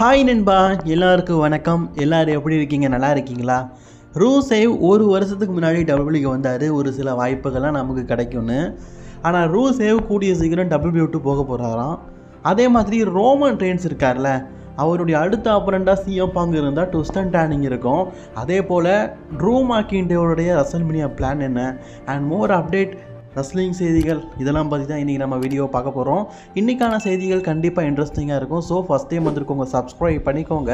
Hi நண்பா எல்லாருக்கும் வணக்கம். எல்லாரும் எப்படி இருக்கீங்க? நல்லா இருக்கீங்களா? ரூசேவ் ஒரு வருஷத்துக்கு முன்னாடி டபிள்யூக்கு வந்தார். ஒரு சில வாய்ப்புகள்லாம் நமக்கு கிடைக்கும்னு. ஆனால் ரூசேவ் கூடிய சீக்கிரம் டபிள்யூ விட்டு போக போகிறாராம் அதே மாதிரி ரோமன் ட்ரெயின்ஸ் இருக்கார்ல அவருடைய அடுத்த ஆப்பரண்டாக சிஎம் பங்கு இருந்தால் டுஸ்டன் டேனிங் இருக்கும். அதே போல் ட்ரூ மாக்கிண்டேவோடைய ரசல்மினியா பிளான் என்ன? அண்ட் மோர் அப்டேட் ரஸ்லிங் செய்திகள் இதெல்லாம் பற்றி தான் இன்றைக்கி நம்ம வீடியோ பார்க்க போகிறோம் இன்றைக்கான செய்திகள் கண்டிப்பாக இன்ட்ரெஸ்டிங்காக இருக்கும். ஸோ ஃபஸ்ட் டைம் வந்துருக்கோங்க சப்ஸ்கிரைப் பண்ணிக்கோங்க.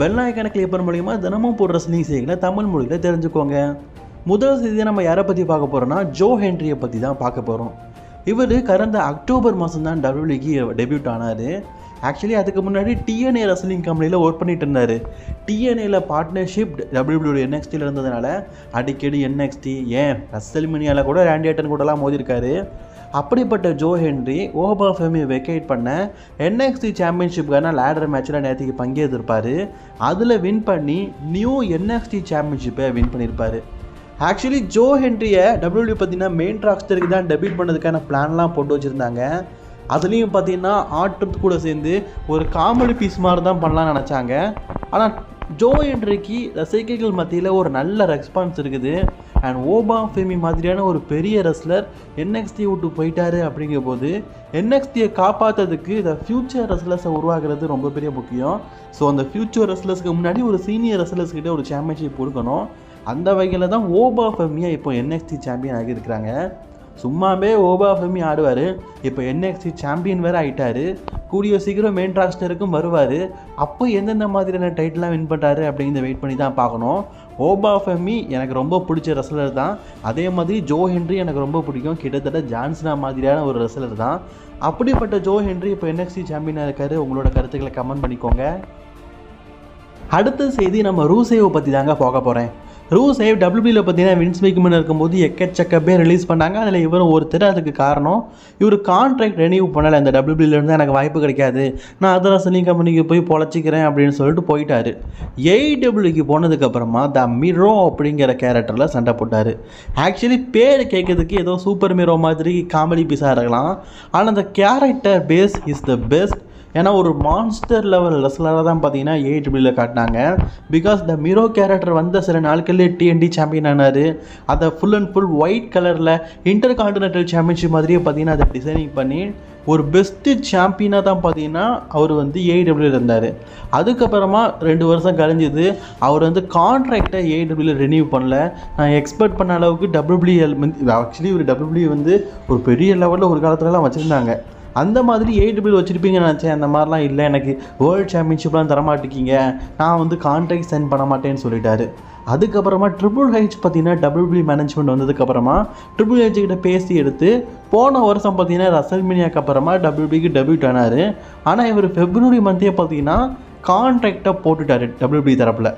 பெல் ஐக்கான கிளிக் பண்ண மூலியமாக தினமும் போடுற ரஸ்லிங் செய்திகளை தமிழ் மொழியில் தெரிஞ்சுக்கோங்க. முதல் செய்தியை நம்ம யாரை பற்றி பார்க்க போகிறோம்னா ஜோ ஹென்ரியை பற்றி தான் பார்க்க போகிறோம் இவர் கடந்த அக்டோபர் மாதம் தான் டபிள்யூலிக்கு டெபியூட் ஆனார். ஆக்சுவலி அதுக்கு முன்னாடி டிஎன்ஏ ரெஸ்லிங் கம்பெனியில் ஒர்க் பண்ணிட்டு இருந்தார். டிஎன்ஏல பார்ட்னர்ஷிப் டபிள்யூபிள்யூ என்எக்ஸ்டியில் இருந்ததுனால அடிக்கடி என்எக்ஸ்டி ஏன்? ரசல்மினியாவில் கூட ரேண்டியேட்டன் கூடலாம் மோதிருக்காரு அப்படிப்பட்ட Joe Henry Oba Femi vacate பண்ண என்எக்ஸ்டி சாம்பியன்ஷிப்புக்கான லேடர் மேட்ச்சில் நேற்றுக்கு பங்கேற்றிருப்பார். அதில் வின் பண்ணி நியூ என்எக்ஸ்டி சாம்பியன்ஷிப்பை வின் பண்ணியிருப்பார். ஆக்சுவலி ஜோ ஹென்ரியை டபிள்யூபிள்யூ பார்த்தீங்கன்னா மெயின் ராக்ஸ்டருக்கு தான் டெபியூட் பண்ணதுக்கான பிளான்லாம் போட்டு வச்சுருந்தாங்க. அதுலேயும் பார்த்தீங்கன்னா ஆட்டு கூட சேர்ந்து ஒரு காமெடி பீஸ் மாதிரி தான் பண்ணலாம்னு நினச்சாங்க. ஆனால் ஜோ என்றைக்கு ரசிகர்கள் மத்தியில் ஒரு நல்ல ரெஸ்பான்ஸ் இருக்குது. அண்ட் ஓபா ஃபெமி மாதிரியான ஒரு பெரிய ரெஸ்லர் என்எக்ஸ்டி விட்டு போயிட்டாரு அப்படிங்கிற போது என்எக்ஸ்டியை காப்பாற்றுறதுக்கு இந்த ஃப்யூச்சர் ரெஸ்லர்ஸை உருவாக்குறது ரொம்ப பெரிய முக்கியம். ஸோ அந்த ஃப்யூச்சர் ரெஸ்லர்ஸ்க்கு முன்னாடி ஒரு சீனியர் ரெஸ்லர்ஸ்கிட்ட ஒரு சாம்பியன்ஷிப் கொடுக்கணும். அந்த வகையில் தான் ஓபா ஃபெமியா இப்போ என்எக்ஸ்டி சாம்பியன் ஆகியிருக்கிறாங்க. சும்மாவே ஓபா ஃபெமி ஆடுவார். இப்போ என்எக்ஸ்டி சாம்பியன் வேறு ஆயிட்டார். கூடிய சீக்கிரம் மெயின் ராஸ்டருக்கும் வருவார். அப்போ எந்தெந்த மாதிரியான டைட்டிலாம் வின் பண்ணுறாரு அப்படிங்கிறத வெயிட் பண்ணி தான் பார்க்கணும். ஓபா ஃபெமி எனக்கு ரொம்ப பிடிச்ச ரெஸ்லர் தான். அதே மாதிரி ஜோ ஹென்ரி எனக்கு ரொம்ப பிடிக்கும். கிட்டத்தட்ட ஜான்சனா மாதிரியான ஒரு ரெஸ்லர் தான். அப்படிப்பட்ட ஜோ ஹென்ரி இப்போ என்எக்ஸ்டி சாம்பியனாக இருக்காரு. உங்களோட கருத்துக்களை கமெண்ட் பண்ணிக்கோங்க. அடுத்த செய்தி நம்ம ரூசேவை பற்றி தாங்க போக போகிறேன் ரூசேவ் டபிள்யூபியில் பார்த்தீங்கன்னா வின்ஸ் மேக்மன் இருக்கும்போது எக்கச்சக்க பேர் ரிலீஸ் பண்ணாங்க. அதில் இவரும் ஒருத்தர் அதுக்கு காரணம். இவர் கான்ட்ராக்ட் ரெனியூ பண்ணலை. இந்த டபிள்யூபிலேருந்து எனக்கு வாய்ப்பு கிடைக்காது. நான் அதர் ரசலிங் கம்பெனிக்கு போய் பொழைச்சிக்கிறேன் அப்படின்னு சொல்லிட்டு போயிட்டாரு. ஏஐடபிள்யூக்கு போனதுக்கப்புறமா த மிரோ அப்படிங்கிற கேரக்டரில் சண்டை போட்டார். ஆக்சுவலி பேர் கேட்கறதுக்கு ஏதோ சூப்பர் மிரோ மாதிரி காமெடி பீஸாக இருக்கலாம். ஆனால் அந்த character face is the best ஏன்னா ஒரு மான்ஸ்டர் லெவல் ரெஸ்லராக தான் பார்த்தீங்கன்னா ஏடபிள்யூவில் காட்டினாங்க. பிகாஸ் த மிரோ கேரக்டர் வந்த சில நாட்கள்லேயே டிஎன்டி சாம்பியன் ஆனார். அதை ஃபுல் அண்ட் ஃபுல் ஒயிட் கலரில் இன்டர் கான்டினென்டல் சாம்பியன்ஷிப் மாதிரியே பார்த்தீங்கன்னா அதை டிசைனிங் பண்ணி ஒரு பெஸ்ட்டு சாம்பியனாக தான் பார்த்தீங்கன்னா அவர் வந்து ஏடபிள்யூ இருந்தார். அதுக்கப்புறமா ரெண்டு வருஷம் கழிஞ்சது அவர் வந்து கான்ட்ராக்டை ஏடபிள்யூ ரெனியூ பண்ணல. நான் எக்ஸ்பெக்ட் பண்ண அளவுக்கு டபிள்யூபிள்யூஎல் ஆக்சுவலி ஒரு டபிள்யூபிள்யூ வந்து ஒரு பெரிய லெவலில் ஒரு காலத்துலலாம் வச்சுருந்தாங்க. அந்த மாதிரி ஏடபிள்யூ வச்சுருப்பீங்கன்னு நினச்சேன். அந்த மாதிரிலாம் இல்லை. எனக்கு வேர்ல்டு சாம்பியன்ஷிப்லாம் தரமாட்டிருக்கீங்க நான் வந்து கான்ட்ராக்ட் சைன் பண்ண மாட்டேன்னு சொல்லிட்டாரு. அதுக்கப்புறமா ட்ரிபிள் ஹெச் பார்த்தீங்கன்னா டபிள்யூபிள்யூ மேனேஜ்மெண்ட் வந்ததுக்கப்புறமா ட்ரிபிள் ஹெச் கிட்ட பேசி எடுத்து போன வருஷம் பார்த்தீங்கன்னா ரசல்மினியாக்கு அப்புறமா டபிள்யூபிக்கு டெபியூட் ஆனார். ஆனால் இவர் ஃபெப்ரவரி மந்தே பார்த்தீங்கன்னா கான்ட்ராக்டை போட்டுட்டாரு டபிள்யூபி தரப்பில்.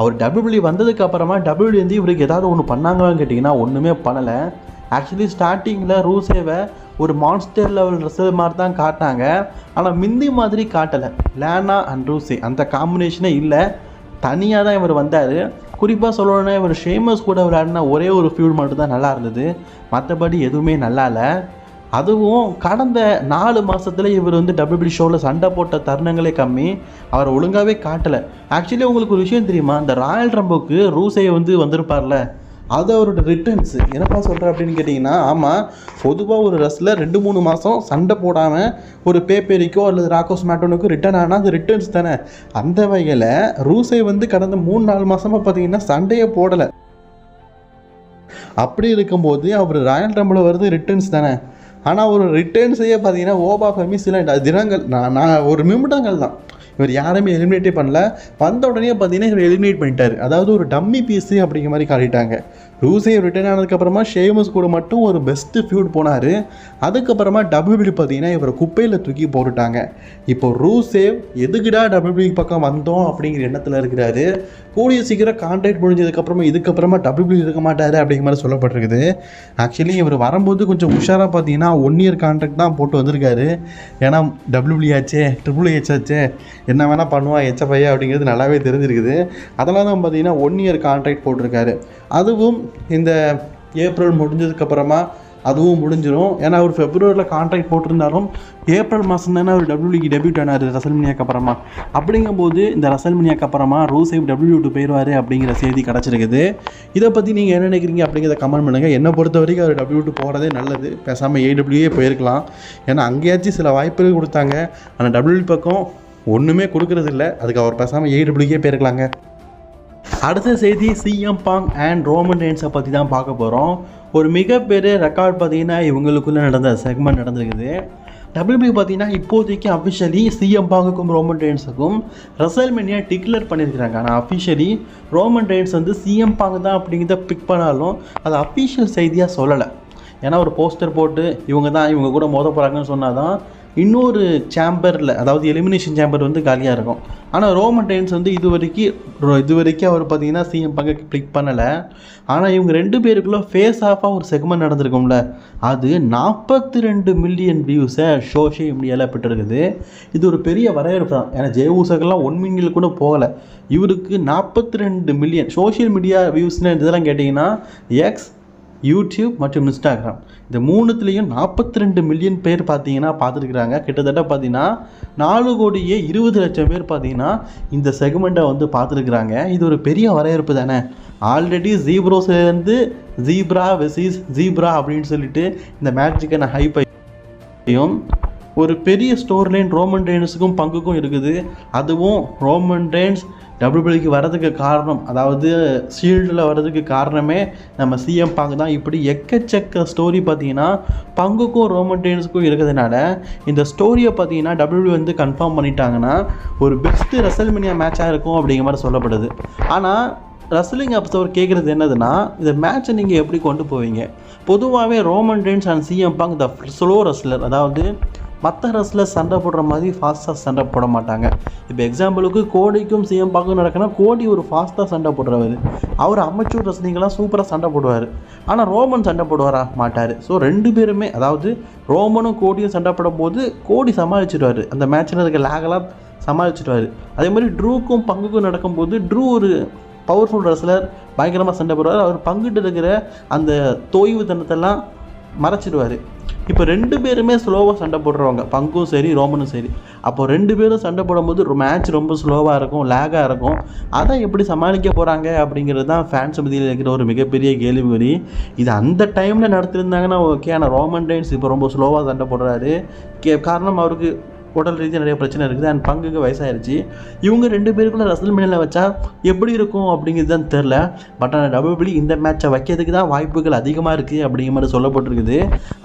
அவர் டபிள்யூபிள்யூ வந்ததுக்கு அப்புறமா டபிள்யூ வந்து இவருக்கு ஏதாவது ஒன்று பண்ணாங்களான்னு கேட்டிங்கன்னா ஒன்றுமே பண்ணலை. ஆக்சுவலி ஸ்டார்டிங்கில் ரூசேவை ஒரு மான்ஸ்டர் லெவல் ரெசல் மாதிரி தான் காட்டினாங்க. ஆனால் மிந்தி மாதிரி காட்டலை. லேனா அண்ட் ரூசே அந்த காம்பினேஷனே இல்லை. தனியாக தான் இவர் வந்தார். குறிப்பாக சொல்லணும்னா இவர் ஷேமஸ் கூட விளையாடினா ஒரே ஒரு ஃபியூல் மட்டும் தான் நல்லா இருந்தது. மற்றபடி எதுவுமே நல்லா இல்லை. அதுவும் கடந்த நாலு மாதத்தில் இவர் வந்து டபிள்யூபி ஷோவில் சண்டை போட்ட தருணங்களே கம்மி. அவர் ஒழுங்காகவே காட்டலை. ஆக்சுவலி உங்களுக்கு ஒரு விஷயம் தெரியுமா? இந்த ராயல் ரம்போக்கு ரூசே வந்து வந்திருப்பார்ல. அது அவரோட ரிட்டர்ன்ஸ் என்னப்பா சொல்கிற அப்படின்னு கேட்டிங்கன்னா ஆமாம் பொதுவாக ஒரு ரெஸ்லர் ரெண்டு மூணு மாதம் சண்டை போடாமல் ஒரு பேப்பேரிக்கோ அல்லது ராக்கோஸ் மேட்டோனுக்கோ ரிட்டர்ன் ஆனால் அது ரிட்டர்ன்ஸ் தானே. அந்த வகையில் ரூசை வந்து கடந்த மூணு நாலு மாதமாக பார்த்தீங்கன்னா சண்டையை போடலை. அப்படி இருக்கும்போது அவர் ராயல் ரம்பில் வருது ரிட்டர்ன்ஸ் தானே. ஆனால் ஒரு ரிட்டர்ன்ஸையே பார்த்தீங்கன்னா ஓபா ஃபெமி சில தினங்கள் நான் நான் ஒரு நிமிடங்கள் தான். இவர் யாருமே எலிமினேட்டே பண்ணல. வந்த உடனே பார்த்தீங்கன்னா இவர் எலிமினேட் பண்ணிட்டார். அதாவது ஒரு டம்மி பீஸு அப்படிங்கிற மாதிரி காட்டிட்டாங்க. ரூசே ரிட்டர்ன் ஆனதுக்கப்புறமா ஷேமஸ் கூட மட்டும் ஒரு பெஸ்ட்டு ஃபியூட் போனார். அதுக்கப்புறமா டபிள்யூபி பார்த்தீங்கன்னா இவரை குப்பையில் தூக்கி போட்டுட்டாங்க. இப்போ ரூசேவ் எதுக்குடா டபிள்யூபி பக்கம் வந்தோம் அப்படிங்கிற எண்ணத்தில் இருக்கிறாரு. கூடிய சீக்கிரம் கான்ட்ராக்ட் முடிஞ்சதுக்கப்புறமா இதுக்கப்புறமா டபிள்யூபி இருக்க மாட்டார் அப்படிங்கிற மாதிரி சொல்லப்பட்டிருக்குது. ஆக்சுவலி இவர் வரும்போது கொஞ்சம் உஷாராக பார்த்தீங்கன்னா ஒன் இயர் கான்ட்ராக்ட் தான் போட்டு வந்திருக்காரு. ஏன்னா டபிள்யூபி ஆச்சே ட்ரிபிள் ஹெச் ஆச்சே என்ன வேணால் பண்ணுவான் எச்எஃப்ஐ அப்படிங்கிறது நல்லாவே தெரிஞ்சிருக்குது. அதெல்லாம் தான் பார்த்தீங்கன்னா ஒன் இயர் கான்ட்ராக்ட் போட்டிருக்காரு. அதுவும் இந்த ஏப்ரல் முடிஞ்சதுக்கப்புறமா அதுவும் முடிஞ்சிடும் ஏன்னா அவர் ஃபெப்ரவரியில் கான்ட்ராக்ட் போட்டிருந்தாலும் ஏப்ரல் மாதம் தானே அவர் டபிள்யூக்கு டெபியூட் ஆனார் ரசல்மினியாக்கு அப்புறமா. அப்படிங்கும்போது இந்த ரசல்மினியாக்கு அப்புறமா ரூசை டபிள்யூட்டு போயிடுவார் அப்படிங்கிற செய்தி கிடச்சிருக்குது. இதை பற்றி நீங்கள் என்ன நினைக்கிறீங்க அப்படிங்கிறத கமெண்ட் பண்ணுங்கள் என்னை பொறுத்த வரைக்கும் அவர் டபிள்யூட்டு போகிறதே நல்லது. பேசாமல் ஏடபிள்யூஏ போயிருக்கலாம். ஏன்னா அங்கேயாச்சும் சில வாய்ப்புகள் கொடுத்தாங்க. ஆனால் டபிள்யூ பக்கம் ஒன்றுமே கொடுக்கறதில்ல. அதுக்கு அவர் பேசாமல் ஏடபிள்யூக்கே போயிருக்கலாங்க. அடுத்த செய்தி சிஎம் பாங் அண்ட் ரோமன் ரெயின்ஸை பற்றி தான் பார்க்க போகிறோம் ஒரு மிகப்பெரிய ரெக்கார்ட் பார்த்தீங்கன்னா இவங்களுக்குள்ளே நடந்த செக்மெண்ட் நடந்திருக்குது. டபிள்யூபி பார்த்தீங்கன்னா இப்போதைக்கு அஃபிஷியலி சிஎம் பாங்குக்கும் ரோமன் ரெயின்ஸுக்கும் ரசல்மெனியா டிக்ளேர் பண்ணியிருக்கிறாங்க. ஆனால் அஃபிஷியலி ரோமன் ரெயின்ஸ் வந்து சிஎம் பாங் தான் அப்படிங்கிறத பிக் பண்ணாலும் அது அஃபிஷியல் செய்தியாக சொல்லலை. ஏன்னா ஒரு போஸ்டர் போட்டு இவங்க தான் இவங்க கூட மோத போகிறாங்கன்னு சொன்னால் தான் இன்னொரு சேம்பரில் அதாவது எலிமினேஷன் சேம்பர் வந்து காலியாக இருக்கும். ஆனால் ரோமன் டைன்ஸ் வந்து இது வரைக்கும் இது வரைக்கும் அவர் பார்த்தீங்கன்னா சிஎம் பங்க கிளிக் பண்ணலை. ஆனால் இவங்க ரெண்டு பேருக்குள்ள ஃபேஸ் ஆஃபாக ஒரு செக்மெண்ட் நடந்திருக்கும்ல. அது நாற்பத்தி ரெண்டு மில்லியன் வியூஸை சோஷியல் மீடியாவில் பெற்றிருக்குது. இது ஒரு பெரிய வரவேற்பு தான். ஏன்னா ஜெயவூசக்கெல்லாம் ஒன் மில்லியன் கூட போகலை. இவருக்கு நாற்பத்தி ரெண்டு மில்லியன் சோஷியல் மீடியா வியூஸ்னு இதெல்லாம் கேட்டிங்கன்னா எக்ஸ் யூடியூப் மற்றும் இன்ஸ்டாகிராம். இந்த மூணுத்துலேயும் நாற்பத்தி ரெண்டு மில்லியன் பேர் பார்த்தீங்கன்னா பார்த்துருக்குறாங்க. கிட்டத்தட்ட பார்த்தீங்கன்னா நாலு கோடியே இருபது லட்சம் பேர் பார்த்தீங்கன்னா இந்த செக்மெண்ட்டை வந்து பார்த்துருக்குறாங்க. இது ஒரு பெரிய வரவேற்பு தானே? ஆல்ரெடி ஜீப்ரோஸ்லேருந்து ஜீப்ரா வெசிஸ் ஜீப்ரா அப்படின்னு சொல்லிட்டு இந்த மேட்சுக்கான ஹைப்பையும் ஒரு பெரிய ஸ்டோர் லைன் ரோமன் ரெயின்ஸுக்கும் பங்குக்கும் இருக்குது. அதுவும் ரோமன் ரெயின்ஸ் டபிள்யூபிள்யூக்கு வரதுக்கு காரணம் அதாவது ஷீல்டில் வர்றதுக்கு காரணமே நம்ம சிஎம் பங்கு தான். இப்படி எக்கச்சக்க ஸ்டோரி பார்த்தீங்கன்னா பங்குக்கும் ரோமன் ரெயின்ஸுக்கும் இருக்கிறதுனால இந்த ஸ்டோரியை பார்த்தீங்கன்னா டபிள்யூ வந்து கன்ஃபார்ம் பண்ணிட்டாங்கன்னா ஒரு பெஸ்ட்டு ரெசல்மினியா மேட்சாக இருக்கும் அப்படிங்கிற மாதிரி சொல்லப்படுது. ஆனால் ரஸ்லிங் அப்சவர் கேட்குறது என்னதுன்னா இந்த மேட்சை நீங்கள் எப்படி கொண்டு போவீங்க? பொதுவாகவே Roman Reigns and CM Punk the slow wrestler அதாவது மற்ற அரசில் சண்டை போடுற மாதிரி ஃபாஸ்ட்டாக சண்டை போட மாட்டாங்க. இப்போ எக்ஸாம்பிளுக்கு கோடிக்கும் சிஎம் பாக்கும் நடக்குன்னா கோடி ஒரு ஃபாஸ்ட்டாக சண்டை போடுறவர். அவர் அமைச்சூர் ரசனிங்கெல்லாம் சூப்பராக சண்டை போடுவார். ஆனால் ரோமன் சண்டை போடுவாரா? மாட்டார். ஸோ ரெண்டு பேருமே அதாவது ரோமனும் கோடியும் சண்டை போடும்போது கோடி சமாளிச்சிடுவார் அந்த மேட்சில் இருக்க லேகெல்லாம் சமாளிச்சிடுவார் அதே மாதிரி ட்ரூக்கும் பங்குக்கும் நடக்கும்போது ட்ரூ ஒரு பவர்ஃபுல் ரெஸ்லர் பயங்கரமாக சண்டை போடுவார். அவர் பங்குட்டு இருக்கிற அந்த தோய்வு தனத்தெல்லாம் மறைச்சிடுவார். இப்போ ரெண்டு பேருமே ஸ்லோவாக சண்டை போடுறவங்க. பங்கும் சரி ரோமனும் சரி. அப்போ ரெண்டு பேரும் சண்டை போடும்போது மேட்ச் ரொம்ப ஸ்லோவாக இருக்கும் லேகாக இருக்கும். அதை எப்படி சமாளிக்க போகிறாங்க அப்படிங்கிறது தான் ஃபேன்ஸ் மத்தியில் இருக்கிற ஒரு மிகப்பெரிய கேள்விக்குறி. இது அந்த டைமில் நடத்திருந்தாங்கன்னா ஓகே ஆனால் ரோமன் டைன்ஸ் இப்போ ரொம்ப ஸ்லோவாக சண்டை போடுறாரு. கே காரணம் அவருக்கு உடல் ரீதியாக நிறைய பிரச்சனை இருக்குது. அண்ட் பங்குக்கு வயசாயிருச்சு. இவங்க ரெண்டு பேருக்குள்ள ரசல் மினில் வச்சா எப்படி இருக்கும் அப்படிங்கிறது தான் தெரில பட் ஆனால் டபிள்யூபிள்யூ இந்த மேட்சை வைக்கிறதுக்கு தான் வாய்ப்புகள் அதிகமாக இருக்குது அப்படிங்கிற மாதிரி சொல்லப்பட்டிருக்குது.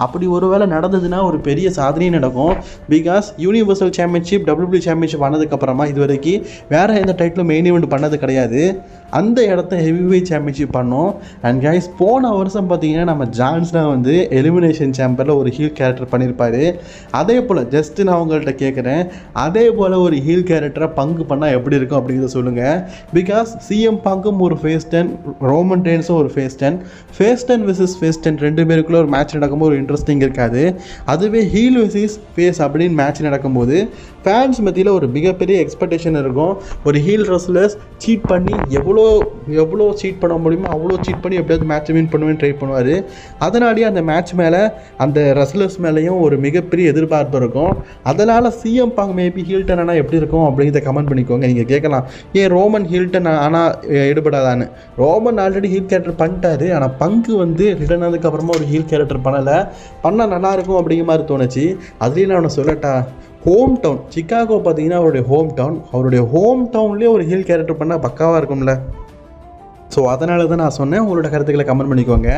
அப்படி ஒருவேளை நடந்ததுன்னா ஒரு பெரிய சாதனையும் நடக்கும். Because universal championship WWE championship ஆனதுக்கப்புறமா இது வரைக்கும் வேறு எந்த டைட்டிலும் மெயின் ஈவெண்ட் பண்ணது கிடையாது. அந்த இடத்த ஹெவிவெயிட் சாம்பியன்ஷிப் பண்ணோம். அண்ட் கைஸ் போன வருஷம் பார்த்தீங்கன்னா நம்ம ஜான்ஸ்னா வந்து எலிமினேஷன் சாம்பரில் ஒரு ஹீல் கேரக்டர் பண்ணியிருப்பாரு. அதே போல் ஜஸ்ட் நான் உங்கள்கிட்ட கேட்குறேன் அதே போல் ஒரு ஹீல் கேரக்டரை பங்கு பண்ணால் எப்படி இருக்கும் அப்படிங்கிறத சொல்லுங்கள் பிகாஸ் சிஎம் பங்கும் ஒரு ஃபேஸ் டென் ரோமன் டென்ஸும் ஒரு face then face then versus face then ரெண்டு பேருக்குள்ள ஒரு மேட்ச் நடக்கும்போது ஒரு இன்ட்ரெஸ்டிங் இருக்காது. அதுவே ஹீல் விசஸ் ஃபேஸ் அப்படின்னு மேட்ச் நடக்கும்போது ஃபேன்ஸ் மத்தியில் ஒரு மிகப்பெரிய எக்ஸ்பெக்டேஷன் இருக்கும். ஒரு ஹீல் ரெஸ்லர்ஸ் சீட் பண்ணி எவ்வளோ எவ்வளோ சீட் பண்ண முடியுமோ அவ்வளோ சீட் பண்ணி எப்படியாவது மேட்ச் வின் பண்ணுவேன்னு ட்ரை பண்ணுவார். அதனாலேயே அந்த மேட்ச் மேலே அந்த ரெஸ்லர்ஸ் மேலேயும் ஒரு மிகப்பெரிய எதிர்பார்ப்பு இருக்கும். அதனால் சிஎம் பாங் மேபி ஹீல்டன் ஆனால் எப்படி இருக்கும் அப்படிங்கிறத கமெண்ட் பண்ணிக்கோங்க. நீங்கள் கேட்கலாம். ஏன் ரோமன் ஹீல்டன் ஆனால் ஈடுபடாதான்னு? ரோமன் ஆல்ரெடி ஹீல் கேரக்டர் பண்ணிட்டாரு. ஆனால் பங்கு வந்து ரிட்டர்ன் ஆனதுக்கப்புறமா ஒரு ஹீல் கேரக்டர் பண்ணலை. பண்ணால் நல்லாயிருக்கும் அப்படிங்கிற மாதிரி தோணுச்சு. அதுலேயும் நான் அவனை சொல்லட்டா? ஹோம் டவுன் சிக்காகோ பார்த்தீங்கன்னா அவருடைய ஹோம் டவுன் அவருடைய ஹோம் டவுன்லேயே ஒரு ஹீல் கேரக்டர் பண்ணால் பக்காவாக இருக்கும்ல? ஸோ அதனால தான் நான் சொன்னேன். உங்களோட கருத்துக்களை கமெண்ட் பண்ணிக்கோங்க.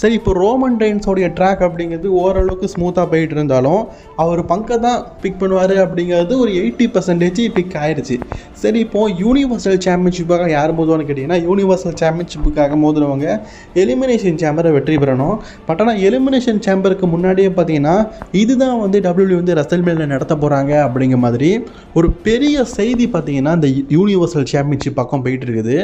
சரி இப்போ ரோமன் டைன்ஸோடைய ட்ராக் அப்படிங்கிறது ஓரளவுக்கு ஸ்மூத்தாக போயிட்டு இருந்தாலும் அவர் பங்கை தான் பிக் பண்ணுவார் அப்படிங்கிறது ஒரு எயிட்டி பர்சன்டேஜ் பிக் ஆயிடுச்சு சரி இப்போது யூனிவர்சல் சாம்பியன்ஷிப்பாக யார் மோதுவான்னு கேட்டிங்கன்னா யூனிவர்சல் சாம்பியன்ஷிப்புக்காக மோதுறவங்க எலிமினேஷன் சேம்பரை வெற்றி பெறணும். பட் ஆனால் எலிமினேஷன் சேம்பருக்கு முன்னாடியே பார்த்தீங்கன்னா இதுதான் வந்து டபிள்யூ வந்து ரசல்மேலில் நடத்த போகிறாங்க அப்படிங்கிற மாதிரி ஒரு பெரிய செய்தி பார்த்தீங்கன்னா இந்த யூனிவர்சல் சாம்பியன்ஷிப் பக்கம் போயிட்டு இருக்குது.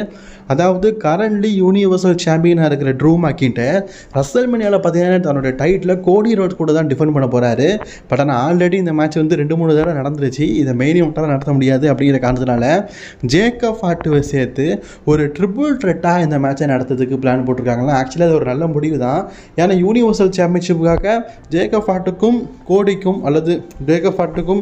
அதாவது கரண்ட்லி யூனிவர்சல் சாம்பியனாக இருக்கிற ட்ரூ மக்கின்டர் ரசல் மணியால் பார்த்தீங்கன்னா தன்னோட டைட்டில் கோடி ரோட் கூட தான் டிஃபெண்ட் பண்ண போகிறாரு பட் ஆனால் ஆல்ரெடி இந்த மேட்ச் வந்து ரெண்டு மூணு தடவை நடந்துருச்சு. இதை மெயின் மட்டும் நடத்த முடியாது அப்படிங்கிற காரணத்தினால ஜேக்கப் ஆட்டுவை சேர்த்து ஒரு ட்ரிபிள் ட்ரெட்டாக இந்த மேட்சை நடத்துறதுக்கு பிளான் போட்டிருக்காங்களா ஆக்சுவலாக அது ஒரு நல்ல முடிவு தான். ஏன்னா யூனிவர்சல் சாம்பியன்ஷிப்புக்காக ஜேக்கப் ஆட்டுக்கும் கோடிக்கும் அல்லது ஜேக்கப் ஆட்டுக்கும்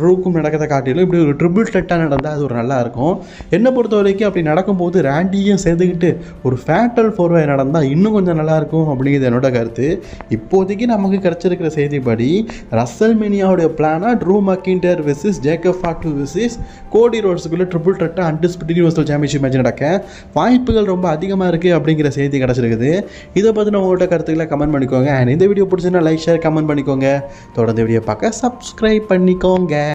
ட்ரூக்கும் நடக்கிறத காட்டிலும் இப்படி ஒரு ட்ரிபிள் ட்ரெட்டாக நடந்தால் அது ஒரு நல்லா இருக்கும். என்னை பொறுத்த வரைக்கும் அப்படி நடக்கும்போது ரேண்டியும் சேர்ந்துக்கிட்டு ஒரு ஃபேட்டல் ஃபோர்வே நடந்தால் இன்னும் கொஞ்சம் நல்லாயிருக்கும் அப்படிங்கிறது என்னோட கருத்து. இப்போதைக்கு நமக்கு கிடச்சிருக்கிற செய்திப்படி ரசல் மினியாவுடைய பிளானாக Drew McIntyre versus Jacob Fatu versus Cody ரோட்ஸுக்குள்ளே triple ட்ரெட்டாக அன்டிஸ்பியூட்டட் யூனிவர்சல் சாம்பியன்ஷிப் மேட்ச் நடக்க வாய்ப்புகள் ரொம்ப அதிகமாக இருக்குது அப்படிங்கிற செய்தி கிடச்சிருக்குது. இதை பற்றின உங்கள்கிட்ட கருத்துக்களை கமெண்ட் பண்ணிக்கோங்க. அண்ட் இந்த வீடியோ பிடிச்சிருந்தா லைக் ஷேர் கமெண்ட் பண்ணிக்கோங்க. தொடர்ந்து வீடியோ பார்க்க சப்ஸ்கிரைப் பண்ணிக்கோங்க.